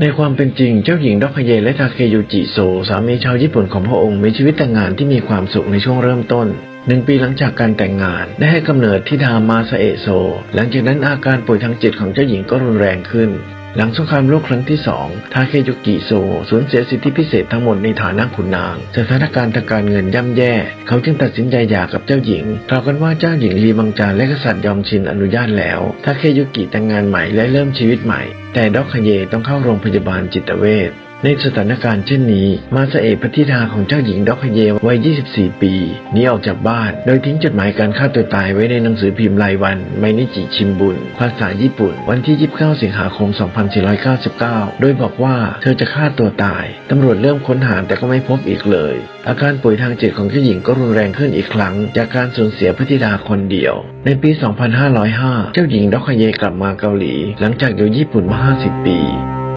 ในความเป็นจริงเจ้าหญิงดอกพเยและทาเคยูจิโซสามีชาวญี่ปุ่นของพระองค์มีชีวิตแต่งงานที่มีความสุขในช่วงเริ่มต้นหนึ่งปีหลังจากการแต่งงานได้ให้กำเนิดทิดามาซาเอะโซ หลังจากนั้นอาการป่วยทางจิตของเจ้าหญิงก็รุนแรงขึ้น หลังสงครามโลกครั้งที่สองทาเคยุกิโซสูญเสียสิทธิพิเศษทั้งหมดในฐานะขุนนาง สถานการณ์ทางการเงินย่ำแย่ เขาจึงตัดสินใจหย่ากับเจ้าหญิงกล่าวกันว่าเจ้าหญิงรีบังจาและกษัตริย์ยอมชินอนุญาตแล้วทาเคยุกิแต่งงานใหม่และเริ่มชีวิตใหม่ แต่ด็อกคเยต้องเข้าโรงพยาบาลจิตเวช ในสถานการณ์เช่นนี้ มาซาเอะพัทิดาของเจ้าหญิงดอกฮเยวัย 24 ปีหนีออกจากบ้าน โดยทิ้งจดหมายการฆ่าตัวตายไว้ในหนังสือพิมพ์รายวันไมนิจิชิมบุนภาษาญี่ปุ่น วันที่ 29 สิงหาคม 2499 โดยบอกว่าเธอจะฆ่าตัวตาย ตำรวจเริ่มค้นหาแต่ก็ไม่พบอีกเลย อาการป่วยทางจิตของเจ้าหญิงก็รุนแรงขึ้นอีกครั้ง จากการสูญเสียพัทิดาคนเดียว ในปี 2505 เจ้าหญิงดอกฮเยกลับมาเกาหลี หลังจากอยู่ญี่ปุ่นมา 50 ปี